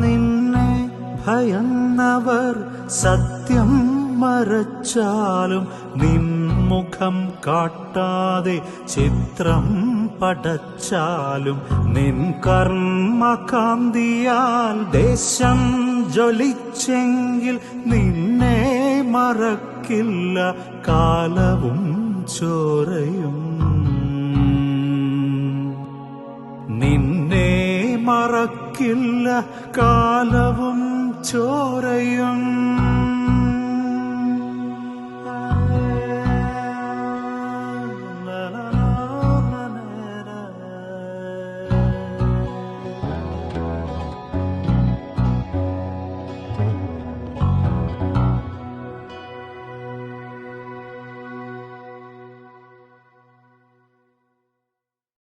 നിന്നെ ഭയന്നവർ സത്യം മറച്ചാലും നിൻമുഖം കാട്ടാതെ ചിത്രം പടച്ചാലും നിൻ കർമ്മകാന്തിയാൽ ദേശം ജ്വലിച്ചെങ്കിൽ നിന്നെ മറക്കില്ല കാലവും ചോരയും. നിന്നെ മറക്കില്ല കാലവും ചോരയും.